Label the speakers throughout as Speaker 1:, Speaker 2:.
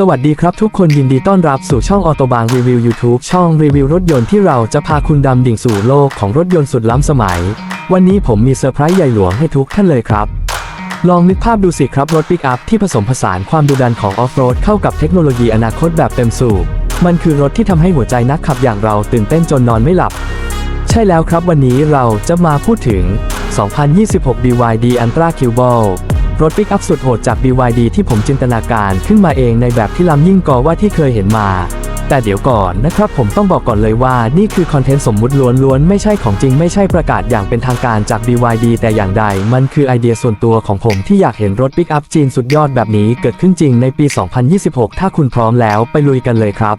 Speaker 1: สวัสดีครับทุกคนยินดีต้อนรับสู่ช่องออโตบางรีวิว YouTube ช่องรีวิวรถยนต์ที่เราจะพาคุณดำดิ่งสู่โลกของรถยนต์สุดล้ำสมัย วันนี้ผมมีเซอร์ไพรส์ใหญ่หลวงให้ทุกท่านเลยครับ ลองนึกภาพดูสิครับรถปิกอัพที่ผสมผสานความดุดันของออฟโรดเข้ากับเทคโนโลยีอนาคตแบบเต็มสูบมันคือรถที่ทำให้หัวใจนักขับอย่างเราตื่นเต้นจนนอนไม่หลับ ใช่แล้วครับวันนี้เราจะมาพูดถึง 2026 BYD Ultra Cubal รถปิกอัพสุดโหดจาก BYD ที่ผมจินตนาการขึ้นมาเองในแบบที่ล้ำยิ่งกว่าว่าที่เคยเห็นมา แต่เดี๋ยวก่อนนะครับผมต้องบอกก่อนเลยว่านี่คือคอนเทนต์สมมุติล้วนๆ ไม่ใช่ของจริงไม่ใช่ประกาศอย่างเป็นทางการจาก BYD แต่อย่างใด มันคือไอเดียส่วนตัวของผมที่อยากเห็นรถปิกอัพจีนสุดยอดแบบนี้เกิดขึ้นจริงในปี 2026 ถ้าคุณพร้อมแล้วไปลุยกันเลยครับ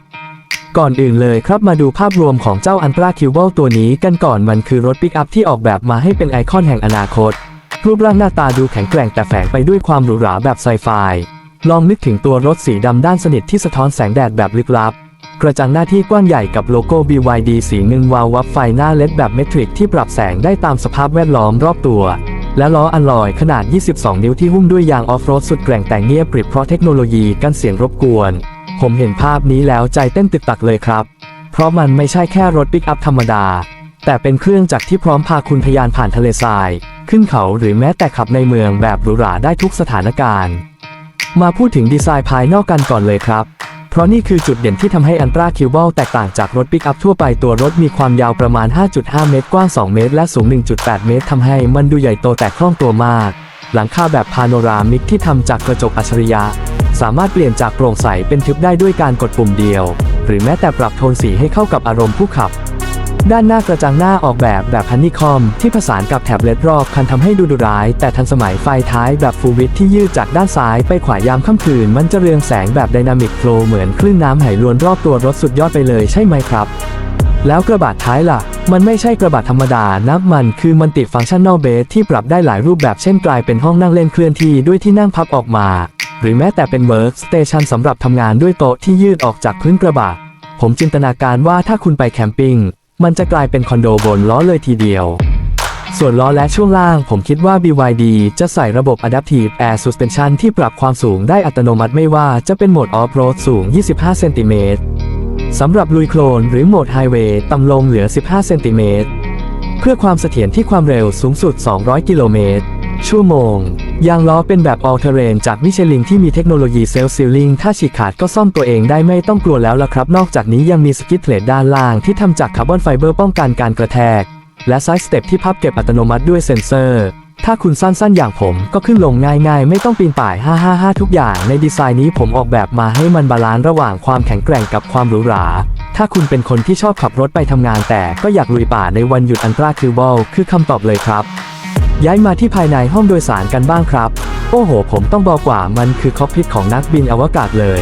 Speaker 1: ก่อนอื่นเลยครับมาดูภาพรวมของเจ้า Ultra c u b a l ตัวนี้กันก่อนมันคือรถปิกอัพที่ออกแบบมาให้เป็นไอคอนแห่งอนาคต รูปร่างหน้าตาดูแข็งแกร่งแต่แฝงไปด้วยความหรูหราแบบไซไฟ ลองนึกถึงตัวรถสีดำด้านสนิทที่สะท้อนแสงแดดแบบลึกลับ กระจังหน้าที่กว้างใหญ่กับโลโก้ BYD สีเงินวาววับไฟหน้าเลดแบบเมทริกที่ปรับแสงได้ตามสภาพแวดล้อมรอบตัว และล้ออัลลอยขนาด 22 นิ้วที่หุ้มด้วยยางออฟโรดสุดแกร่งแต่งเงียบกริบเพราะเทคโนโลยีกันเสียงรบกวน ผมเห็นภาพนี้แล้วใจเต้นตึกตักเลยครับ เพราะมันไม่ใช่แค่รถปิกอัพธรรมดา แต่เป็นเครื่องจักรที่พร้อมพาคุณทะยานผ่านทะเลทราย ขึ้นเขาหรือแม้แต่ขับในเมืองแบบหรูหราได้ทุกสถานการณ์ มาพูดถึงดีไซน์ภายนอกกันก่อนเลยครับ เพราะนี่คือจุดเด่นที่ทำให้อันตราคิวบอลแตกต่างจากรถปิกอัพทั่วไปตัวรถมีความยาวประมาณ 5.5 เมตร กว้าง 2 เมตร และสูง 1.8 เมตรทำให้มันดูใหญ่โตแต่คล่องตัวมาก หลังคาแบบพาโนรามิกที่ทำจากกระจกอัจฉริยะ สามารถเปลี่ยนจากโปร่งใสเป็นทึบได้ด้วยการกดปุ่มเดียว หรือแม้แต่ปรับโทนสีให้เข้ากับอารมณ์ผู้ขับ ด้านหน้ากระจังหน้าออกแบบแบบฮันนี่คอมที่ผสานกับแถบเลดรอบคันทำให้ดูดุร้าย แต่ทันสมัยไฟท้ายแบบฟูวิดที่ยืดจากด้านซ้ายไปขวายามค่ำคืน มันจะเรืองแสงแบบไดนามิกโฟล์เหมือนคลื่นน้ำไหลล้วนรอบตัวรถสุดยอดไปเลยใช่ไหมครับแล้วกระบะท้ายล่ะ มันไม่ใช่กระบะธรรมดานะมันคือมันติดฟังก์ชันนอลเบสที่ปรับได้หลายรูปแบบเช่นกลายเป็นห้องนั่งเล่นเคลื่อนที่ด้วยที่นั่งพับออกมา หรือแม้แต่เป็นเวิร์กสเตชันสำหรับทำงานด้วยโต๊ะที่ยืดออกจากพื้นกระบะ ผมจินตนาการว่าถ้าคุณไปแคมปิ้ง มันจะกลายเป็นคอนโดบนล้อเลยทีเดียว ส่วนล้อและช่วงล่างผมคิดว่า BYD จะใส่ระบบ Adaptive Air Suspension ที่ปรับความสูงได้อัตโนมัติไม่ว่าจะเป็นโหมดออฟโรดสูง 25 เซนติเมตรสำหรับลุยโคลนหรือโหมดไฮเวย์ต่ำลงเหลือ 15 เซนติเมตรเพื่อความเสถียรที่ความเร็วสูงสุด 200 กิโลเมตร ชั่วโมง ยางล้อเป็นแบบ all terrain จากมิชลินที่มีเทคโนโลยีเซลล์ซีลิงถ้าฉีกขาดก็ซ่อมตัวเองได้ไม่ต้องกลัวแล้วละครับ นอกจากนี้ยังมีสกิทเพลทด้านล่างที่ทำจากคาร์บอนไฟเบอร์ป้องกันการกระแทก และไซส์สเต็ปที่พับเก็บอัตโนมัติด้วยเซ็นเซอร์ ถ้าคุณสั้นๆอย่างผมก็ขึ้นลงง่ายๆ ไม่ต้องปีนป่าย 555 ทุกอย่าง ในดีไซน์นี้ผมออกแบบมาให้มันบาลานซ์ระหว่างความแข็งแกร่งกับความหรูหราถ้าคุณเป็นคนที่ชอบขับรถไปทำงานแต่ก็อยากลุยป่าในวันหยุดอันตราคิวบอลคือคำตอบเลยครับ ย้ายมาที่ภายในห้องโดยสารกันบ้างครับ โอ้โห ผมต้องบอกว่ามันคือคอกพิทของนักบินอวกาศเลย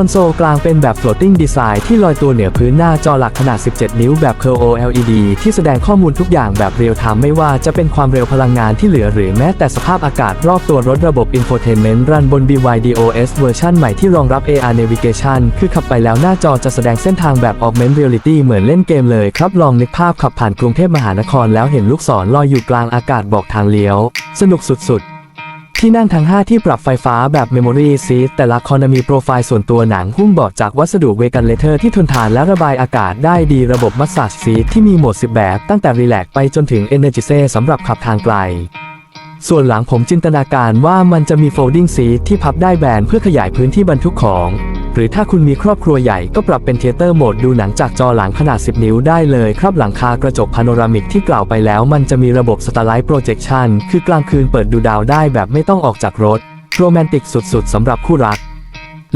Speaker 1: คอนโซลกลางเป็นแบบ floating design ที่ลอยตัวเหนือพื้นหน้าจอหลักขนาด 17 นิ้วแบบ Curve OLED ที่แสดงข้อมูลทุกอย่างแบบเรียลไทม์ไม่ว่าจะเป็นความเร็วพลังงานที่เหลือหรือแม้แต่สภาพอากาศรอบตัวรถระบบ Infotainment รันบน BYD OS เวอร์ชันใหม่ที่รองรับ AR Navigation คือขับไปแล้วหน้าจอจะแสดงเส้นทางแบบ augmented Reality เหมือนเล่นเกมเลยครับลองนึกภาพขับผ่านกรุงเทพมหานครแล้วเห็นลูกศรลอยอยู่กลางอากาศบอกทางเลี้ยว สนุกสุดๆ ที่นั่งทั้ง 5 ที่ปรับไฟฟ้าแบบ Memory Seat แต่ละคอนมีโปรไฟล์ส่วนตัวหนังหุ้มเบาะจากวัสดุเวกันเลเทอร์ที่ทนทานและระบายอากาศได้ดีระบบมัสซาจซีทที่มีโหมด 10 แบบ ตั้งแต่รีแลกไปจนถึง Energize สำหรับขับทางไกล ส่วนหลังผมจินตนาการว่ามันจะมี folding seat ที่พับได้แบนเพื่อขยายพื้นที่บรรทุกของ หรือถ้าคุณมีครอบครัวใหญ่ก็ปรับเป็นเทเตอร์โหมดดูหนังจากจอหลังขนาด 10 นิ้วได้เลยครับหลังคากระจกพาโนรามิกที่กล่าวไปแล้ว มันจะมีระบบ Starlight Projection คือกลางคืนเปิดดูดาวได้แบบไม่ต้องออกจากรถ โรแมนติกสุดๆสำหรับคู่รัก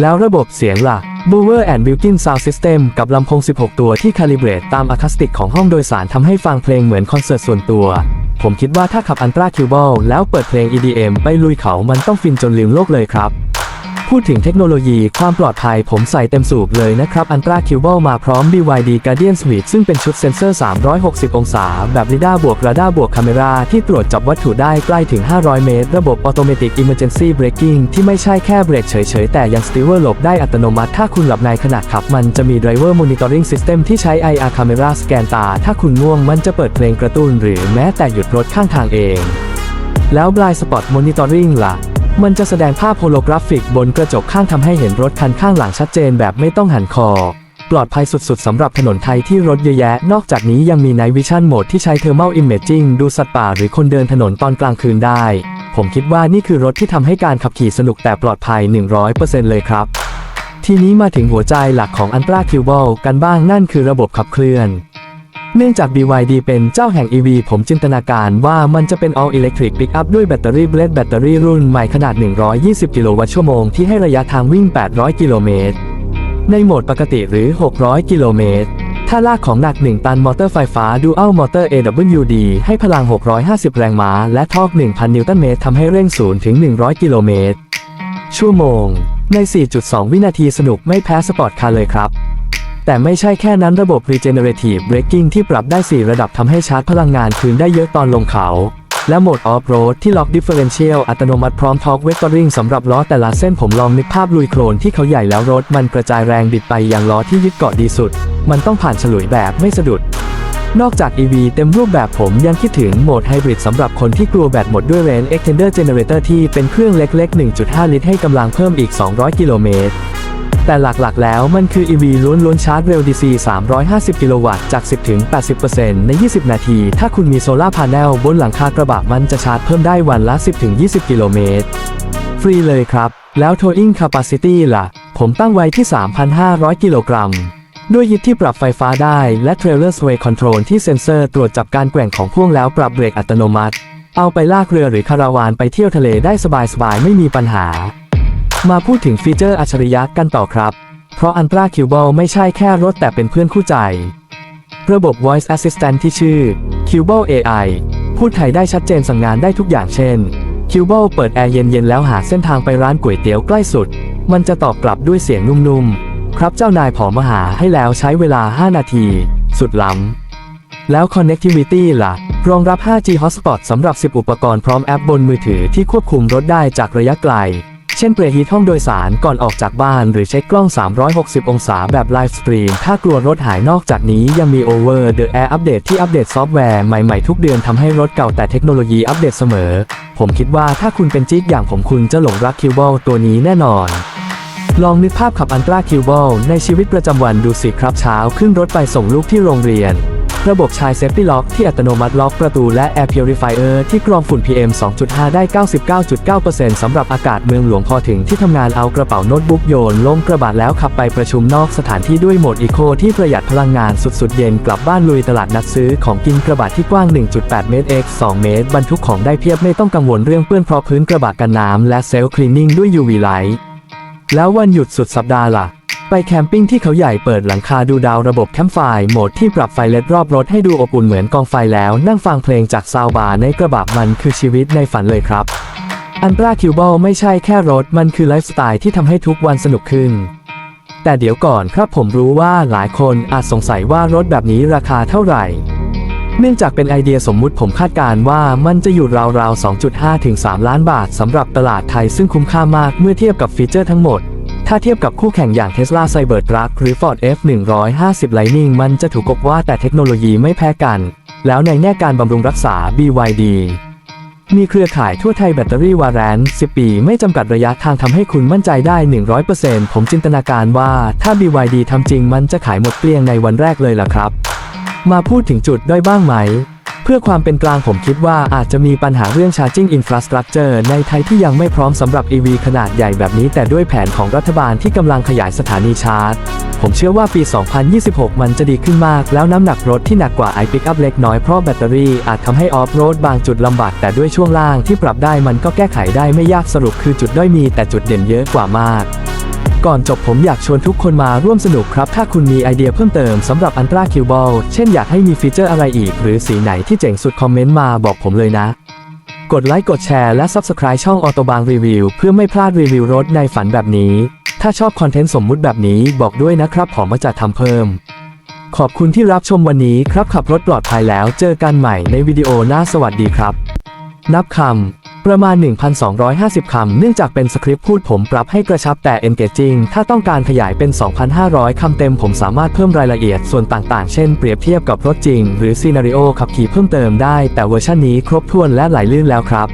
Speaker 1: แล้วระบบเสียงล่ะ Bower and Wilkin Sound System กับลำโพง 16 ตัวที่คาลิเบรตตามอะคูสติกของห้องโดยสารทำให้ฟังเพลงเหมือนคอนเสิร์ตส่วนตัว ผมคิดว่าถ้าขับอันตราคิวบอลแล้วเปิดเพลง EDM ไปลุยเขามันต้องฟินจนลืมโลกเลยครับ พูดถึงเทคโนโลยีความปลอดภัยผมใส่เต็มสูบเลยนะครับ อันตราคิวเบอลมาพร้อม BYD Guardian Suite ซึ่งเป็นชุดเซ็นเซอร์ 360 องศา แบบลิด้าบวกราด้าบวกคาเมราที่ตรวจจับวัตถุได้ใกล้ถึง 500 เมตร ระบบ Automatic Emergency Braking ที่ไม่ใช่แค่เบรกเฉยๆ แต่ยังสติเ r อร์หลบได้อัตโนมัติ ถ้าคุณหลับในขณะขับ มันจะมี Driver Monitoring System ที่ใช้ IR Camera สแกนตา ถ้าคุณง่วงมันจะเปิดเพลงกระตุ้น หรือแม้แต่หยุดรถข้างทางเอง แล้ว Blind Spot Monitoring ล่ะ มันจะแสดงภาพโฮโลกราฟิกบนกระจกข้างทำให้เห็นรถคันข้างหลังชัดเจนแบบไม่ต้องหันคอ ปลอดภัยสุดๆสำหรับถนนไทยที่รถเยอะแยะ นอกจากนี้ยังมี Night Vision โหมดที่ใช้ Thermal Imaging ดูสัตว์ป่าหรือคนเดินถนนตอนกลางคืนได้ ผมคิดว่านี่คือรถที่ทำให้การขับขี่สนุกแต่ปลอดภัย 100%เลยครับ ทีนี้มาถึงหัวใจหลักของ Ultra q b l กันบ้างนั่นคือระบบขับเคลื่อน เนื่องจาก BYD เป็นเจ้าแห่ง EV ผมจินตนาการว่ามันจะเป็น All Electric Pickup ด้วยแบตเตอรี่เบลดแบตเตอรี่รุ่นใหม่ขนาด 120 กิโลวัตต์ชั่วโมงที่ให้ระยะทางวิ่ง 800 กิโลเมตร ในโหมดปกติหรือ 600 กิโลเมตร ถ้าลากของหนัก 1 ตันมอเตอร์ไฟฟ้า Dual Motor AWD ให้พลัง 650 แรงม้า และทอร์ก1,000 นิวตันเมตรทำให้เร่ง0ถึง 100 กิโลเมตรชั่วโมง ใน 4.2 วินาทีสนุกไม่แพ้สปอร์ตคาร์เลยครับ แต่ไม่ใช่แค่นั้นระบบ Regenerative Braking ที่ปรับได้ 4 ระดับทำให้ชาร์จพลังงานคืนได้เยอะตอนลงเขา และโหมด Off Road ที่ล็อก Differential อัตโนมัติพร้อม Torque Vectoring สำหรับล้อแต่ละเส้นผมลองนึกภาพลุยโคลนที่เขาใหญ่แล้วรถมันกระจายแรงบิดไปอยังล้อที่ยึดเกาะดีสุด มันต้องผ่านฉลุยแบบไม่สะดุดนอกจาก EV เต็มรูปแบบผมยังคิดถึงโหมดไฮบริดสำหรับคนที่กลัวแบตหมดด้วย Range Extender Generator ที่เป็นเครื่องเล็ก ๆ 1.5 ลิตรให้กำลังเพิ่มอีก 200 กิโลเมตร แต่หลักๆ แล้วมันคือ EV ล้วนๆชาร์จเร็ว DC 350 กิโลวัตต์จาก 10-80%ใน 20 นาที ถ้าคุณมีโซลาร์พาร์เนลบนหลังคากระบะมันจะชาร์จเพิ่มได้วันละ 10-20 กิโลเมตร ฟรีเลยครับ แล้ว Towing Capacity ล่ะ ผมตั้งไว้ที่ 3,500 กิโลกรัม ด้วยยึดที่ปรับไฟฟ้าได้และ Trailer Sway Control ที่เซ็นเซอร์ตรวจจับการแกว่งของพ่วงแล้วปรับเบรกอัตโนมัติ เอาไปลากเรือหรือคาราวานไปเที่ยวทะเลได้สบายๆไม่มีปัญหา มาพูดถึงฟีเจอร์อัจฉริยะกันต่อครับ เพราะ Ultra q b l ไม่ใช่แค่รถแต่เป็นเพื่อนคู่ใจ ระบบ Voice Assistant ที่ชื่อ q b l AI พูดไทยได้ชัดเจนสั่งงานได้ทุกอย่างเช่น q b l เปิดแอร์เย็นๆแล้วหาเส้นทางไปร้านก๋วยเตี๋ยวใกล้สุด มันจะตอบกลับด้วยเสียงนุ่มๆ ครับเจ้านายผอมาหาให้แล้วใช้เวลา 5 นาที สุดล้ำ แล้ว Connectivity ล่ะ รองรับ 5G Hotspot สำหรับ 10 อุปกรณ์พร้อมแอปบนมือถือที่ควบคุมรถได้จากระยะไกล เช่นเปรฮีทห้องโดยสารก่อนออกจากบ้าน หรือเช็คกล้อง 360 องศาแบบไลฟ์สตรีม ถ้ากลัวรถหายนอกจากนี้ยังมี Over the Air อัปเดตที่อัปเดตซอฟต์แวร์ใหม่ๆทุกเดือนทำให้รถเก่าแต่เทคโนโลยีอัปเดตเสมอ ผมคิดว่าถ้าคุณเป็นจี๊กอย่างผมคุณจะหลงรักคิวบอลตัวนี้แน่นอนลองนึกภาพขับอันตราคิวบอลในชีวิตประจำวันดูสิครับเช้าขึ้นรถไปส่งลูกที่โรงเรียน ระบบชายเซฟตี้ล็อกที่อัตโนมัติล็อกประตูและ Air Purifier ที่กรองฝุ่น PM 2.5 ได้ 99.9%สำหรับอากาศเมืองหลวงพอถึงที่ทำงานเอากระเป๋าโน้ตบุ๊กโยนลงกระบะแล้วขับไปประชุมนอกสถานที่ด้วยโหมดอีโคที่ประหยัดพลังงานสุดๆ เย็นกลับบ้านลุยตลาดนัดซื้อของกินกระบะที่กว้าง 1.8 เมตร x 2 เมตร บรรทุกของได้เพียบไม่ต้องกังวลเรื่องเปื้อนเพราะพื้นกระบะกันน้ำและเซลล์คลีนนิ่งด้วย UV Light แล้ววันหยุดสุดสัปดาห์ล่ะ ไปแคมปิ้งที่เขาใหญ่เปิดหลังคาดูดาวระบบแคมป์ไฟโหมดที่ปรับไฟเลดรอบรถให้ดูอบอุ่นเหมือนกองไฟแล้ว นั่งฟังเพลงจากซาวบาร์ในกระบะมันคือชีวิตในฝันเลยครับอันตราคิวบอลไม่ใช่แค่รถ มันคือไลฟ์สไตล์ที่ทำให้ทุกวันสนุกขึ้น แต่เดี๋ยวก่อนครับผมรู้ว่าหลายคนอาจสงสัยว่ารถแบบนี้ราคาเท่าไหร่ เนื่องจากเป็นไอเดียสมมุติผมคาดการณ์ว่ามันจะอยู่ราวๆ 2.5 ถึง 3 ล้านบาทสำหรับตลาดไทยซึ่งคุ้มค่ามากเมื่อเทียบกับฟีเจอร์ทั้งหมด ถ้าเทียบกับคู่แข่งอย่าง Tesla Cybertruck หรือ Ford F150 Lightning มันจะถูกกว่าแต่เทคโนโลยีไม่แพ้กัน แล้วในแง่การบำรุงรักษา BYD มีเครือข่ายทั่วไทยแบตเตอรี่วาแรน10 ปี ไม่จำกัดระยะทางทำให้คุณมั่นใจได้ 100%ผมจินตนาการว่าถ้า BYD ทำจริงมันจะขายหมดเกลี้ยงในวันแรกเลยล่ะครับ มาพูดถึงจุดด้อยบ้างไหม พื่อความเป็นกลางผมคิดว่าอาจจะมีปัญหาเรื่อง Charging Infrastructure ในไทยที่ยังไม่พร้อมสำหรับ EV ขนาดใหญ่แบบนี้ แต่ด้วยแผนของรัฐบาลที่กำลังขยายสถานีชาร์จ ผมเชื่อว่าปี 2026 มันจะดีขึ้นมาก แล้วน้ำหนักรถที่หนักกว่า i Pickup เล็กน้อยเพราะแบตเตอรี่อาจทำให้ออฟโรดบางจุดลำบากแต่ด้วยช่วงล่างที่ปรับได้มันก็แก้ไขได้ไม่ยากสรุปคือจุดด้อยมีแต่จุดเด่นเยอะกว่ามาก ก่อนจบผมอยากชวนทุกคนมาร่วมสนุกครับ ถ้าคุณมีไอเดียเพิ่มเติมสำหรับ Ultra q b a l เช่นอยากให้มีฟีเจอร์อะไรอีก หรือสีไหนที่เจ๋งสุดคอมเมนต์มาบอกผมเลยนะ กดไลค์กดแชร์และ Subscribe ช่องออโตบางรีวิวเพื่อไม่พลาดรีวิวรถในฝันแบบนี้ ถ้าชอบคอนเทนต์สมมุติแบบนี้บอกด้วยนะครับผมมาจัดทำเพิ่ม ขอบคุณที่รับชมวันนี้ครับขับรถปลอดภัยแล้ว เจอกันใหม่ในวิดีโอหน้าสวัสดีครับ นับคำ ประมาณ 1,250 คำ เนื่องจากเป็นสคริปต์พูดผมปรับให้กระชับแต่ engaging ถ้าต้องการขยายเป็น 2,500 คำเต็มผมสามารถเพิ่มรายละเอียดส่วนต่างๆ เช่นเปรียบเทียบกับรถจริง หรือซีนาริโอขับขี่เพิ่มเติมได้ แต่เวอร์ชันนี้ครบถ้วนและไหลลื่นแล้วครับ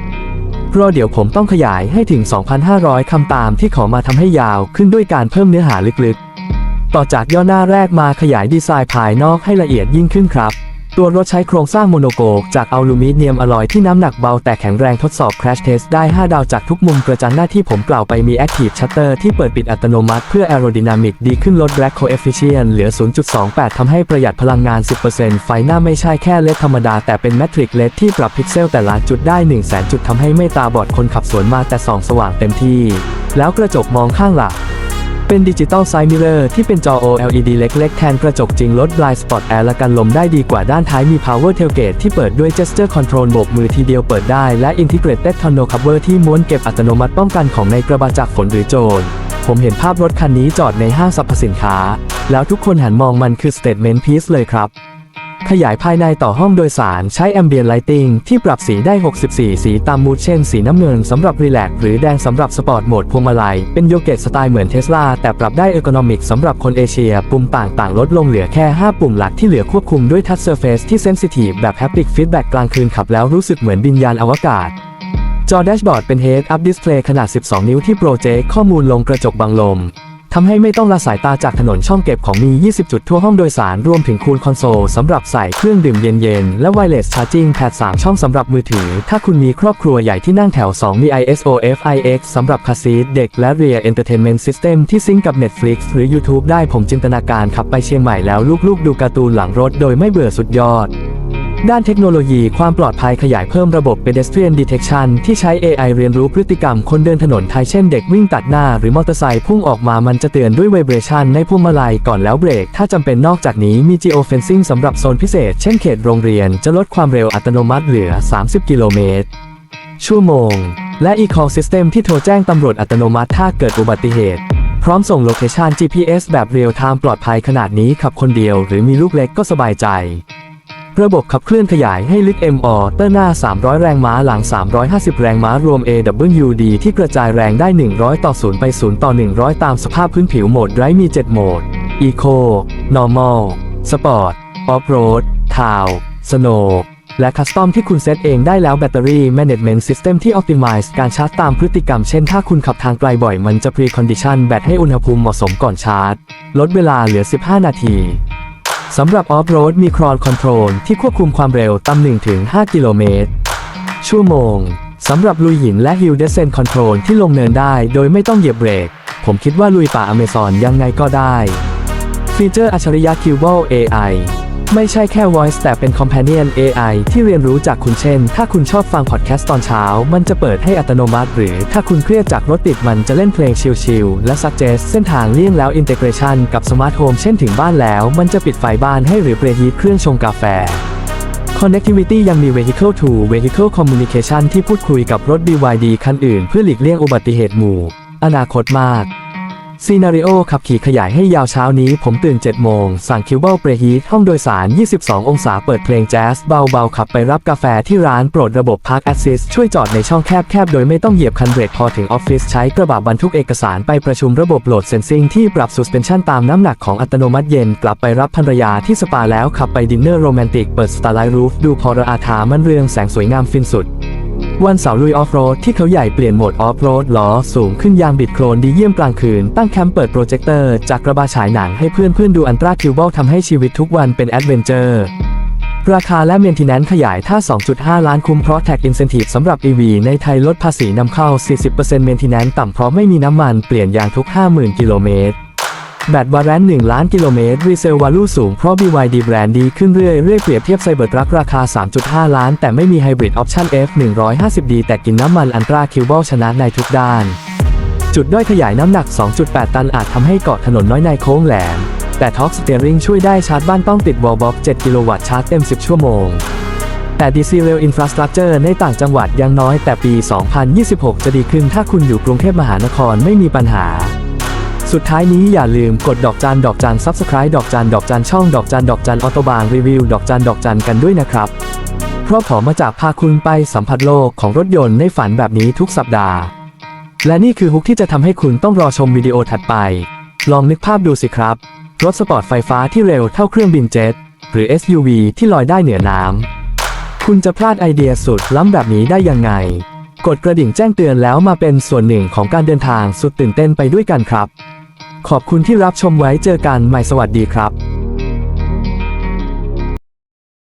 Speaker 1: รอเดี๋ยวผมต้องขยายให้ถึง 2,500 คำตามที่ขอมาทำให้ยาวขึ้นด้วยการเพิ่มเนื้อหาลึกๆ ต่อจากย่อหน้าแรกมาขยายดีไซน์ภายนอกให้ละเอียดยิ่งขึ้นครับ ตัวรถใช้โครงสร้างโมโนโกกจากอลูมิเนียมอลลอยที่น้ำหนักเบาแต่แข็งแรงทดสอบ Crash Test ได้ 5 ดาวจากทุกมุมกระจังหน้าที่ผมกล่าวไปมี Active Shutter ที่เปิดปิดอัตโนมัติเพื่อ Aerodynamic ดีขึ้นลด Drag Coefficient เหลือ 0.28 ทำให้ประหยัดพลังงาน 10%ไฟหน้าไม่ใช่แค่เลดธรรมดาแต่เป็น Matrix LED ที่ปรับพิกเซลแต่ละจุดได้1 0 0 0 0 0จุดทำให้ไม่ตาบอดคนขับสวนมาแต่ส่องสว่างเต็มที่ แล้วกระจกมองข้างหลัง เป็นดิจิตอลไซด์มิเรอร์ที่เป็นจอ OLED เล็ก ๆ แทนกระจกจริงลด blind spot แอร์และกันลมได้ดีกว่าด้านท้ายมี power tailgate ที่เปิดด้วย gesture control โบกมือทีเดียวเปิดได้ และ integrated tonneau cover ที่ม้วนเก็บอัตโนมัติป้องกันของในกระบะจากฝนหรือโจรผมเห็นภาพรถคันนี้จอดในห้างสรรพสินค้า แล้วทุกคนหันมองมันคือ statement piece เลยครับ ขยายภายในต่อห้องโดยสารใช้ Ambient Lighting ที่ปรับสีได้ 64 สีตามมูดเช่น สีน้ำเงินสำหรับรีแลกหรือแดงสำหรับสปอร์ตโหมดพวงมาลัย เป็นโยเกตสไตล์เหมือนเทสลาแต่ปรับได้เอ c o n o น i c สำหรับคนเอเชีย ปุ่มต่างๆ ลดลงเหลือแค่ 5 ปุ่มหลักที่เหลือควบคุมด้วย Touch Surface ที่ Sensitive แบบ Haptic Feedback กลางคืนขับแล้วรู้สึกเหมือนบินยานอวกาศจอแดชบอร์ดเป็น Head Up Display ขนาด 12 นิ้วที่โปรเจกข้อมูลลงกระจกบังลม ทำให้ไม่ต้องละสายตาจากถนนช่องเก็บของมี 20 จุดทั่วห้องโดยสารรวมถึงคูลคอนโซลสำหรับใส่เครื่องดื่มเย็นๆ และ Wireless Charging Pad 3ช่องสำหรับมือถือ ถ้าคุณมีครอบครัวใหญ่ที่นั่งแถว 2 มี ISO FIX สำหรับคาซีทเด็กและ Rear Entertainment System ที่ซิงก์กับ Netflix หรือ YouTube ได้ผมจินตนาการขับไปเชียงใหม่แล้วลูกๆ ดูการ์ตูนหลังรถโดยไม่เบื่อสุดยอด ด้านเทคโนโลยีความปลอดภัยขยายเพิ่มระบบ Pedestrian Detection ที่ใช้ AI เรียนรู้พฤติกรรมคนเดินถนนไทยเช่นเด็กวิ่งตัดหน้าหรือมอเตอร์ไซค์พุ่งออกมามันจะเตือนด้วย Vibration ในพวงมาลัยก่อนแล้วเบรก ถ้าจำเป็นนอกจากนี้มี Geofencing สำหรับโซนพิเศษ เช่นเขตโรงเรียน จะลดความเร็วอัตโนมัติเหลือ 30 กิโลเมตร ชั่วโมง และ e-call system ที่โทรแจ้งตำรวจอัตโนมัติถ้าเกิดอุบัติเหตุพร้อมส่งโลเคชัน GPS แบบเรียลไทม์ปลอดภัยขนาดนี้ขับคนเดียว หรือมีลูกเล็กก็สบายใจ ระบบขับเคลื่อนขยายให้ลึก M ออเตอร์หน้า 300 แรงม้าหลัง 350 แรงม้ารวม AWD ที่กระจายแรงได้ 100 ต่อ 0 ไป 0 ต่อ 100 ตามสภาพพื้นผิวโหมดไร้มี 7 โหมด Eco Normal Sport Off-road Town Snow และคัสตอมที่คุณเซตเองได้แล้วแบตเตอรี่ Management System ที่ Optimize การชาร์จตามพฤติกรรม เช่นถ้าคุณขับทางไกลบ่อยมันจะ Pre-condition แบตให้อุณหภูมิเหมาะสมก่อนชาร์จ ลดเวลาเหลือ 15 นาที สำหรับออฟโรดมีครอนคอนโทรลที่ควบคุมความเร็วต่ำ1-5กิโลเมตร ชั่วโมง สำหรับลุยหินและฮิลเด s เซนคอนโทรลที่ลงเนินได้โดยไม่ต้องเหยียบเบรก ผมคิดว่าลุยป่าอเมซอนยังไงก็ได้ ฟีเจอร์อัจฉริยะ Cubo AI ไม่ใช่แค่ Voice แต่เป็น Companion AI ที่เรียนรู้จากคุณเช่น ถ้าคุณชอบฟังพอดแคสต์ตอนเช้า มันจะเปิดให้อัตโนมัติ หรือถ้าคุณเครียดจากรถติดมันจะเล่นเพลงชิลๆและ suggest เส้นทางเลี่ยงแล้ว Integration กับ Smart Home เช่นถึงบ้านแล้ว มันจะปิดไฟบ้านให้หรือเปรฮีทเครื่องชงกาแฟ Connectivity ยังมี Vehicle to Vehicle Communication ที่พูดคุยกับรถ BYD คันอื่น เพื่อหลีกเลี่ยงอุบัติเหตุหมู่ อนาคตมาก ซีนาริโอขับขี่ขยายให้ยาวเช้านี้ผมตื่น 7 โมง สั่งคิวเบิลเปรฮีทห้องโดยสาร 22 องศาเปิดเพลงแจ๊สเบาๆ ขับไปรับกาแฟที่ร้านโปรดระบบ Park Assist ช่วยจอดในช่องแคบๆ โดยไม่ต้องเหยียบคันเบรกพอถึงออฟฟิศใช้กระบะบรรทุกเอกสารไปประชุมระบบโหลดเซนซิงที่ปรับ suspension ตามน้ำหนักของอัตโนมัติเย็นกลับไปรับภรรยาที่สปาแล้วขับไปดินเนอร์โรแมนติกเปิดสตาร์ไลท์รูฟดูพอระอาถามันเรืองแสงสวยงามฟินสุด วันเสาร์ลุยออฟโรดที่เขาใหญ่เปลี่ยนโหมดออฟโรดล้อสูงขึ้นยางบิดโครนดีเยี่ยมกลางคืน ตั้งแคมป์เปิดโปรเจคเตอร์จากกระบะฉายหนังให้เพื่อนเพื่อนดูอันตราคิวบิลทำให้ชีวิตทุกวันเป็นแอดเวนเจอร์ ราคาและเมน t น n น n ขยายถ้า 2.5 ล้านคุ้มเพราะแท็กอินเซน i v e สำหรับ EV ในไทยลดภาษีนำเข้า 40%เมน t น n น n ต่ำเพราะไม่มีน้ำมันเปลี่ยนยางทุก 50,000 กิโลเมตร แบตวาแรนต์1ล้านกิโลเมตรรีเซลวาลูสูงเพราะ BYD แบรนด์ดีขึ้นเรื่อยเรื่อยเปรียบเทียบไซเบอร์ทรัคราคา 3.5 ล้าน แต่ไม่มีไฮบริดออปชั่น F 150D แต่กินน้ำมันอันตราคิวบิลชนะในทุกด้าน จุดด้อยขยายน้ำหนัก 2.8 ตันอาจทำให้เกาะถนนน้อยในโค้งแหลม แต่ท็อกสเต e ริงช่วยได้ชาร์จบ้านต้องติดวอลบ็อก7กิโลวัตต์ชาร์จเต็ม 10 ชั่วโมงแต่ DC Rail Infrastructure ในต่างจังหวัดยังน้อยแต่ปี 2026 จะดีขึ้นถ้าคุณอยู่กรุงเทพมหานครไม่มีปัญหา สุดท้ายนี้อย่าลืมกดดอกจานดอกจานซับสไคร b ์ดอกจานดอกจานช่องดอกจานดอกจานออโตบานรีวิวดอกจานดอกจานกันด้วยนะครับ เพราะขอมาจากพาคุณไปสัมผัสโลกของรถยนต์ในฝันแบบนี้ทุกสัปดาห์ และนี่คือฮุกที่จะทำให้คุณต้องรอชมวิดีโอถัดไป ลองนึกภาพดูสิครับ รถสปอร์ตไฟฟ้าที่เร็วเท่าเครื่องบินเจ็ตหรือ SUV ที่ลอยได้เหนือน้ำคุณจะพลาดไอเดียสุดล้ำแบบนี้ได้ยังไงกดกระดิ่งแจ้งเตือนแล้วมาเป็นส่วนหนึ่งของการเดินทางสุดตื่นเต้นไปด้วยกันครับ ขอบคุณที่รับชมไว้เจอกันใหม่สวัสดีครับ